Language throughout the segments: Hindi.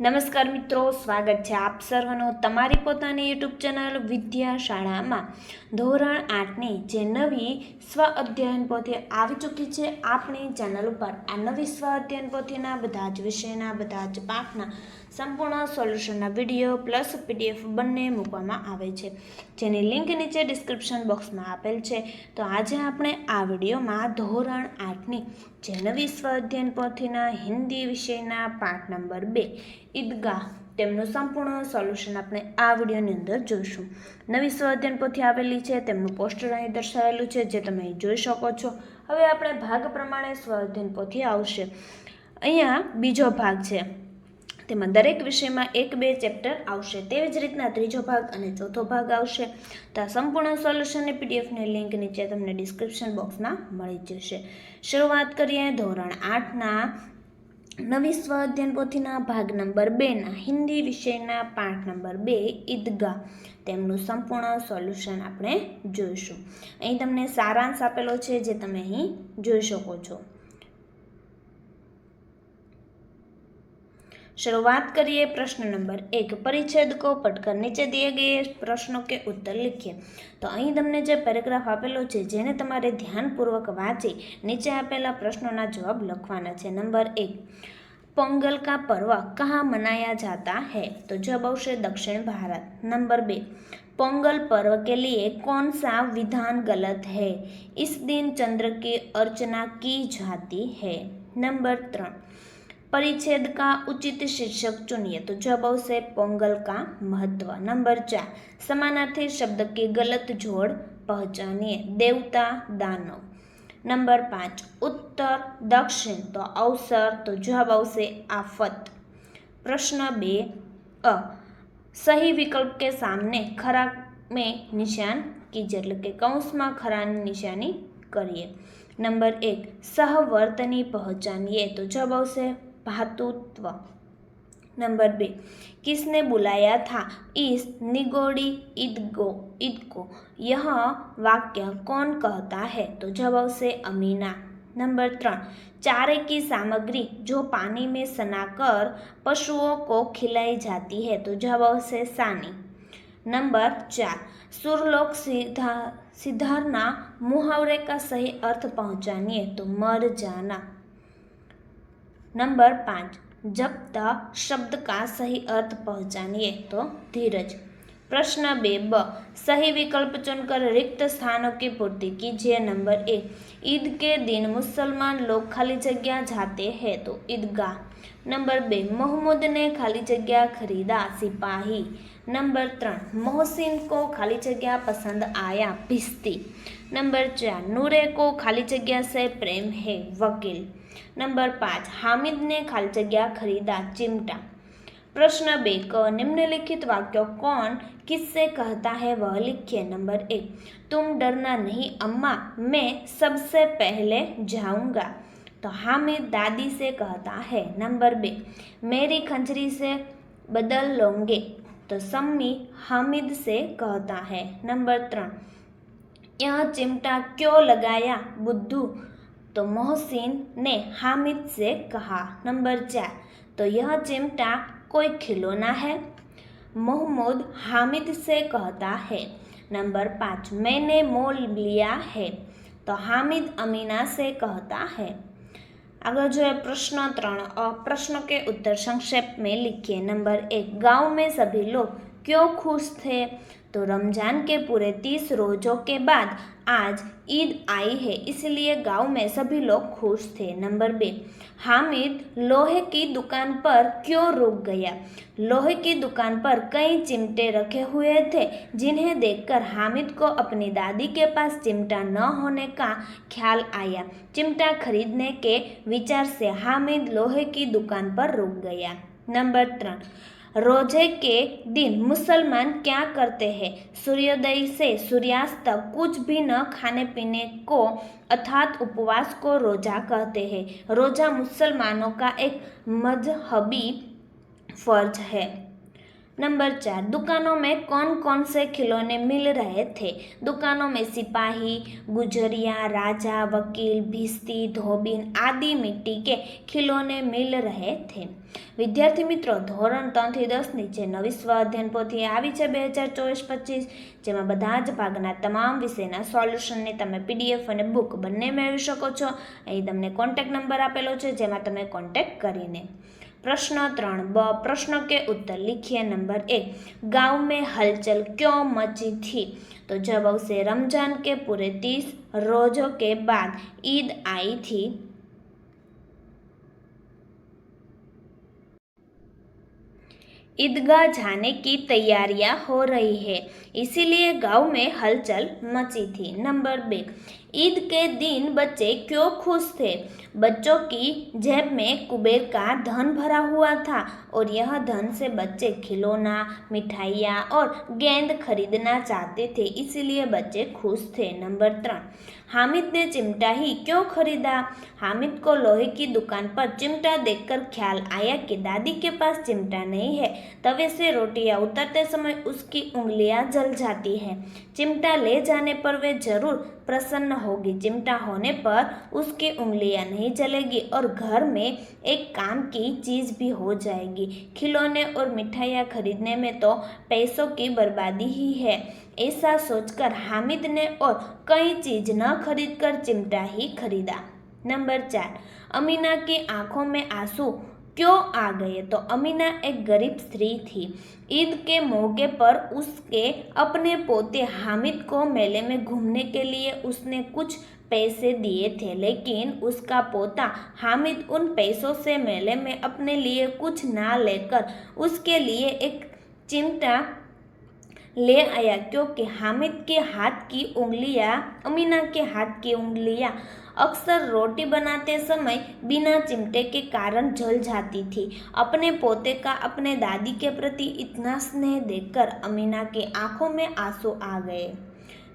નમસ્કાર મિત્રો, સ્વાગત છે આપ સર્વનો તમારી પોતાની યુટ્યુબ ચેનલ વિદ્યાશાળામાં. ધોરણ આઠની જે નવી સ્વ અધ્યયન પોથી આવી ચૂકી છે આપણી ચેનલ ઉપર. આ નવી સ્વ અધ્યયન પોથીના બધા જ વિષયના, બધા જ પાઠના સંપૂર્ણ સોલ્યુશનના વીડિયો પ્લસ પીડીએફ બંને મૂકવામાં આવે છે. જેની લિંક નીચે ડિસ્ક્રિપ્શન બોક્સમાં આપેલ છે. તો આજે આપણે આ વિડીયોમાં ધોરણ આઠની જે નવી સ્વ અધ્યયન પોથીના હિન્દી વિષયના પાઠ નંબર બે ઈદગાહ, તેમનું સંપૂર્ણ સોલ્યુશન આપણે આ વિડીયોની અંદર જોઈશું. નવી સ્વાધ્યન પોથી આવેલી છે, તેમનું પોસ્ટર અહીં દર્શાવેલું છે, જે તમે જોઈ શકો છો. હવે આપણે ભાગ પ્રમાણે સ્વાધ્યન પોથી આવશે. અહીંયા બીજો ભાગ છે. તેમાં દરેક વિષયમાં એક બે ચેપ્ટર આવશે. તેવી જ રીતના ત્રીજો ભાગ અને ચોથો ભાગ આવશે. તો આ સંપૂર્ણ સોલ્યુશનની પીડીએફની લિંક નીચે તમને ડિસ્ક્રિપ્શન બોક્સમાં મળી જશે. શરૂઆત કરીએ ધોરણ આઠના નવી સ્વ અધ્યયન પોથીના ભાગ નંબર બેના હિન્દી વિષયના પાઠ નંબર બે, ઈદગાહ. તેમનું સંપૂર્ણ સોલ્યુશન આપણે જોઈશું. અહીં તમને સારાંશ આપેલો છે જે તમે અહીં જોઈ શકો છો. शुरुआत करिए प्रश्न नंबर एक परिच्छेद को पढ़कर નીચે दिए गए પ્રશ્નો કે ઉત્તર लिखिए તો અહીં તમને જે પેરેગ્રાફ આપેલો છે જેને તમારે ધ્યાનપૂર્વક વાંચી નીચે આપેલા પ્રશ્નોના જવાબ લખવાના છે નંબર એક पोंगल का पर्व कहाँ मनाया जाता है तो जवाब આવશે दक्षिण भारत नंबर बे पोंगल पर्व के लिए कौन सा विधान गलत है इस दिन चंद्र की अर्चना की जाती है नंबर त्रण परिच्छेद का उचित शीर्षक चुनिए तो जवाब आवश्यक पोंगल का महत्व नंबर चार समानार्थी शब्द के गलत जोड़ पहचानिए देवता दानव नंबर पाँच उत्तर दक्षिण तो अवसर तो जवाब आवश्यक आफत प्रश्न बे अ सही विकल्प के सामने खरा में निशान कीजिए एट के कौंस में खरा निशानी करिए नंबर एक सहवर्तनी पहचानिए तो जवाब आवश्यक भातुत्व नंबर बे, किसने बुलाया था? इस निगोड़ी ईदगो ईद को यह वाक्य कौन कहता है? तो जवाब से अमीना। नंबर त्रण, चारे की सामग्री जो पानी में सनाकर पशुओं को खिलाई जाती है तो जवाब से सानी। नंबर चार, सुरलोक सिद्धा सिधारना मुहावरे का सही अर्थ पहुंचानिए तो मर जाना। नंबर पाँच, जब तक शब्द का सही अर्थ पहचानिए तो धीरज। प्रश्न बे, ब, सही विकल्प चुनकर रिक्त स्थानों की पूर्ति कीजिए। नंबर एक ईद के दिन मुसलमान लोग खाली जगह जाते हैं तो ईदगाह। नंबर बे, मोहम्मद ने खाली जगह खरीदा, सिपाही। नंबर त्रण, मोहसिन को खाली जगह पसंद आया, भिस्ती। नंबर चार, नूरे को खाली जगह से प्रेम है, वकील। नंबर पाँच हामिद ने खाली जगह खरीदा चिमटा। प्रश्न बे, क, निम्नलिखित वाक्य कौन किससे कहता है वह लिखिए। नंबर एक तुम डरना नहीं अम्मा, मैं सबसे पहले जाऊँगा। तो हामिद दादी से कहता है। नंबर बे, मेरी खंजरी से बदल लोगे तो सम्मी हामिद से कहता है। नंबर त्रण, यह चिमटा क्यों लगाया बुद्धू? तो मोहसिन ने हामिद से कहा, नंबर चार तो यह चिमटा कोई खिलौना है? मोहम्मद हामिद से कहता है, नंबर पाँच, मैंने मोल लिया है। तो हामिद अमीना से कहता है, अगर जो है प्रश्न त्रण प्रश्न के उत्तर संक्षेप में लिखिए। नंबर एक, गाँव में सभी लोग क्यों खुश थे? तो रमज़ान के पूरे तीस रोज़ों के बाद आज ईद आई है, इसलिए गाँव में सभी लोग खुश थे। नंबर बे, हामिद लोहे की दुकान पर क्यों रुक गया? लोहे की दुकान पर कई चिमटे रखे हुए थे, जिन्हें देखकर हामिद को अपनी दादी के पास चिमटा न होने का ख्याल आया। चिमटा खरीदने के विचार से हामिद लोहे की दुकान पर रुक गया। नंबर त्रण रोज़े के दिन मुसलमान क्या करते हैं? सूर्योदय से सूर्यास्त तक कुछ भी न खाने पीने को अर्थात उपवास को रोजा कहते हैं। रोजा मुसलमानों का एक मजहबी फ़र्ज़ है। नंबर चार दुकानों में कौन कौन से खिलौने मिल रहे थे दुकानों में सिपाही गुजरिया राजा वकील भिस्ती धोबिन आदि मिट्टी के खिलौने मिल रहे थे વિદ્યાર્થી મિત્રો ધોરણ ત્રણથી દસની જે નવી સ્વ અધ્યયન પોથી આવી છે બે હજાર ચોવીસ પચીસ જેમાં બધા જ ભાગના તમામ વિષયના સોલ્યુશનની તમે પીડીએફ અને બુક બંને મેળવી શકો છો અહીં તમને કોન્ટેક્ટ નંબર આપેલો છે જેમાં તમે કોન્ટેક્ટ કરીને प्रश्न त्रण, ब प्रश्न के उत्तर लिखिए नंबर एक। गाँव में हलचल क्यों मची थी? तो जब उसे रमज़ान के पूरे तीस रोजों के बाद ईद आई थी। ईदगाह जाने की तैयारियाँ हो रही है, इसीलिए गाँव में हलचल मची थी। नंबर बे ईद के दिन बच्चे क्यों खुश थे? बच्चों की जेब में कुबेर का धन भरा हुआ था और यह धन से बच्चे खिलौना, मिठाइयाँ और गेंद खरीदना चाहते थे, इसीलिए बच्चे खुश थे। नंबर तीन, हामिद ने चिमटा ही क्यों खरीदा? हामिद को लोहे की दुकान पर चिमटा देखकर ख्याल आया कि दादी के पास चिमटा नहीं है, तवे से रोटियाँ उतरते समय उसकी उंगलियाँ जल जाती हैं। चिमटा ले जाने पर वे ज़रूर प्रसन्न होगी। चिमटा होने पर उसकी उंगलियाँ नहीं जलेगी और घर में एक काम की चीज़ भी हो जाएगी। खिलौने और मिठाइयाँ खरीदने में तो पैसों की बर्बादी ही है। ऐसा सोचकर हामिद ने और कई चीज़ न खरीदकर चिमटा ही खरीदा। नंबर चार, अमीना की आँखों में आँसू क्यों आ गए तो अमीना एक गरीब स्त्री थी। ईद के मौके पर उसके अपने पोते हामिद को मेले में घूमने के लिए उसने कुछ पैसे दिए थे, लेकिन उसका पोता हामिद उन पैसों से मेले में अपने लिए कुछ ना लेकर उसके लिए एक चिमटा ले आया क्योंकि हामिद के हाथ की उंगलियाँ अमीना के हाथ की उंगलियाँ अक्सर रोटी बनाते समय बिना चिमटे के कारण जल जाती थी। अपने पोते का अपने दादी के प्रति इतना स्नेह देखकर अमीना की आँखों में आँसू आ गए।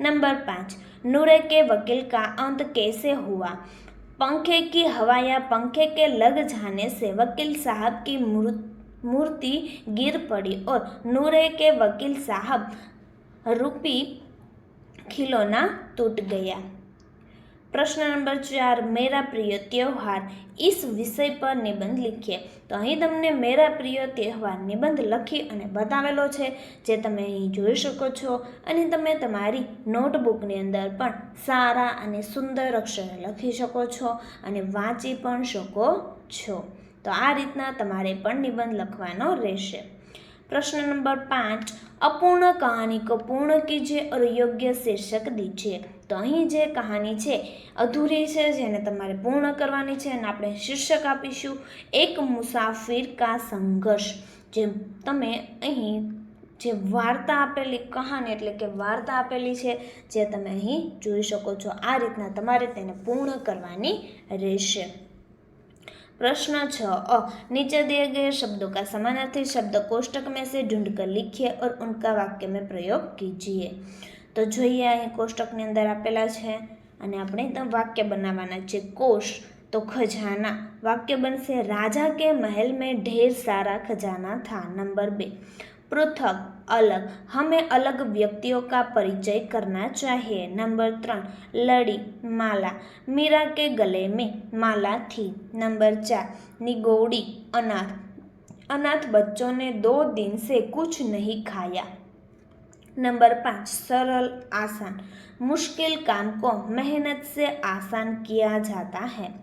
नंबर पाँच, नूरे के वकील का अंत कैसे हुआ? पंखे की हवा या पंखे के लग जाने से वकील साहब की मृत्यु मूर्ति गिर पड़ी और नूरे के वकील साहब रूपी खिलौना टूट गया પ્રશ્ન નંબર ચાર મેરા પ્રિય તહેવાર ઇસ વિષય પર નિબંધ લીખીએ તો અહીં તમને મેરા પ્રિય તહેવાર નિબંધ લખી અને બતાવેલો છે જે તમે અહીં જોઈ શકો છો અને તમે તમારી નોટબુકની અંદર પણ સારા અને સુંદર અક્ષરે લખી શકો છો અને વાંચી પણ શકો છો તો આ રીતના તમારે પણ નિબંધ લખવાનો રહેશે. પ્રશ્ન નંબર પાંચ, અપૂર્ણ કહાની કો પૂર્ણ કીજે ઓર યોગ્ય શીર્ષક દીજીએ તો અહીં જે કહાની છે, અધૂરી છે, જેને તમારે પૂર્ણ કરવાની છે અને આપણે શીર્ષક આપીશું, એક મુસાફિર કા સંઘર્ષ. જે તમે અહીં જે વાર્તા આપેલી, કહાની એટલે કે વાર્તા આપેલી છે, જે તમે અહીં જોઈ શકો છો. આ રીતના તમારે તેને પૂર્ણ કરવાની રહેશે. प्रश्न छ अ नीचे दिए गए शब्दों का समानार्थी शब्द कोष्टक में से ढूंढ कर लिखिए और उनका वाक्य में प्रयोग कीजिए તો જોઈએ અહીં કોષ્ટકની અંદર આપેલા છે અને આપણે વાક્ય બનાવવાના છે કોષ તો ખજાના વાક્ય બનશે રાજા કે મહેલ में ढेर सारा खजाना था नंबर बे पृथक अलग। हमें अलग व्यक्तियों का परिचय करना चाहिए। नंबर त्रण लड़ी, माला। मीरा के गले में माला थी। नंबर चार, निगोड़ी, अनाथ। अनाथ बच्चों ने दो दिन से कुछ नहीं खाया। नंबर पाँच, सरल, आसान। मुश्किल काम को मेहनत से आसान किया जाता है।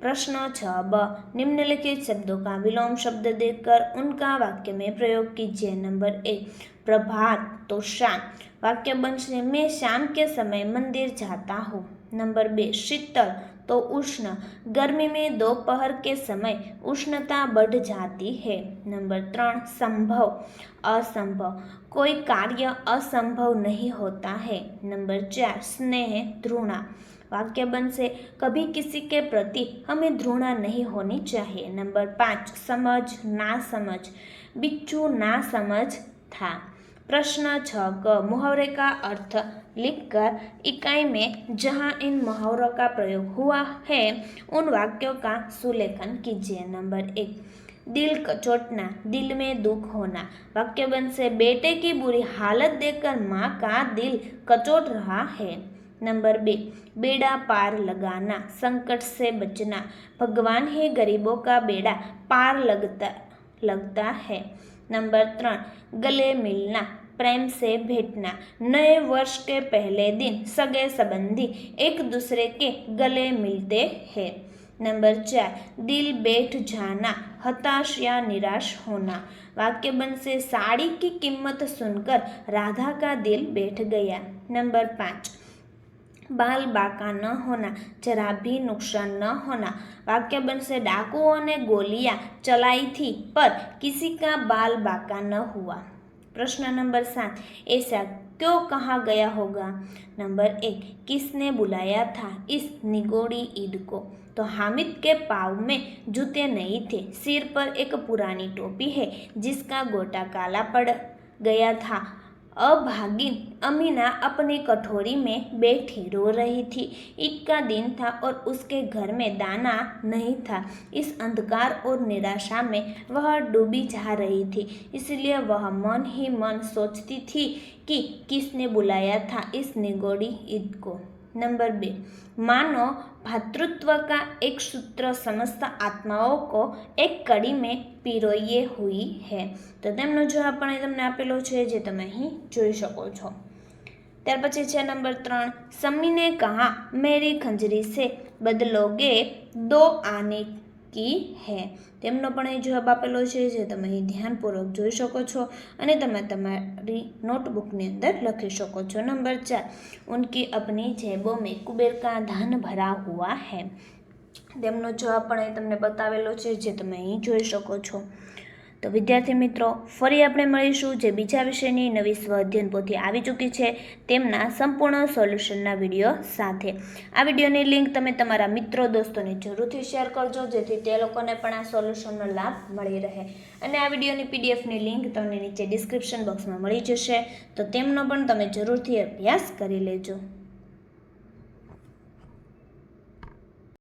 प्रश्न छ ब निम्नलिखित शब्दों का विलोम शब्द देकर उनका वाक्य में प्रयोग कीजिए। नंबर एक प्रभात तो शाम वाक्य बनने मैं शाम के समय मंदिर जाता हूँ। नंबर बे, शीतल तो उष्ण। गर्मी में दोपहर के समय उष्णता बढ़ जाती है। नंबर त्रण, संभव। असंभव। कोई कार्य असंभव नहीं होता है। नंबर चार, स्नेह ध्रुणा वाक्य बन से कभी किसी के प्रति हमें ध्रुणा नहीं होनी चाहिए। नंबर पाँच, समझ ना समझ। बिच्छू ना समझ था। प्रश्न छ मुहावरे का अर्थ लिखकर इकाई में जहाँ इन मुहावरों का प्रयोग हुआ है, उन वाक्यों का सुलेखन कीजिए। नंबर एक, दिल कचोटना, दिल में दुख होना। वाक्य बन से बेटे की बुरी हालत देखकर माँ का दिल कचोट रहा है। नंबर बे बेड़ा पार लगाना संकट से बचना भगवान ही गरीबों का बेड़ा पार लगता लगता है नंबर त्र गले मिलना प्रेम से भेटना नए वर्ष के पहले दिन सगे संबंधी एक दूसरे के गले मिलते हैं नंबर चार दिल बैठ जाना हताश या निराश होना वाक्य बन से साड़ी की कीमत सुनकर राधा का दिल बैठ गया नंबर पाँच बाल बाका न होना जरा भी नुकसान न होना वाक्य बन से डाकुओं ने गोलियाँ चलाई थी पर किसी का बाल बाका न हुआ प्रश्न नंबर सात ऐसा क्यों कहा गया होगा नंबर एक किसने बुलाया था इस निगोड़ी ईद को तो हामिद के पाव में जूते नहीं थे सिर पर एक पुरानी टोपी है जिसका गोटा काला पड़ गया था अभागिन अमीना अपनी कटोरी में बैठी रो रही थी। ईद का दिन था और उसके घर में दाना नहीं था। इस अंधकार और निराशा में वह डूबी जा रही थी। इसलिए वह मन ही मन सोचती थी कि किसने बुलाया था इस निगोड़ी ईद को। नंबर बे मानो भातृत्व का एक सूत्र समस्त આત્માઓ કો એક કડી મેં પીરોઈએ હુઈ હે તો તેમનો જવાબ પણ અહીં તમને આપેલો છે જે તમે અહીં જોઈ શકો છો ત્યાર પછી છે નંબર ત્રણ સમીને કહા મેરી ખંજરી સે બદલોગે દો આને કી હે. તેમનો પણ અહીં જવાબ આપેલો છે જે તમે અહીં ધ્યાનપૂર્વક જોઈ શકો છો અને તમે તમારી નોટબુકની અંદર લખી શકો છો. નંબર ચાર, ઉનકી અપની જેબો મેં કુબેર કા ધન ભરા હુઆ હે. તેમનો જવાબ પણ અહીં તમને બતાવેલો છે જે તમે અહીં જોઈ શકો છો. તો વિદ્યાર્થી મિત્રો, ફરી આપણે મળીશું જે બીજા વિષયની નવી સ્વઅધ્યયન પોથી આવી ચૂકી છે તેમના સંપૂર્ણ સોલ્યુશનના વીડિયો સાથે. આ વિડીયોની લિંક તમે તમારા મિત્રો દોસ્તોને જરૂરથી શેર કરજો, જેથી તે લોકોને પણ આ સોલ્યુશનનો લાભ મળી રહે. અને આ વિડીયોની પીડીએફની લિંક તમને નીચે ડિસ્ક્રિપ્શન બોક્સમાં મળી જશે, તો તેમનો પણ તમે જરૂરથી અભ્યાસ કરી લેજો.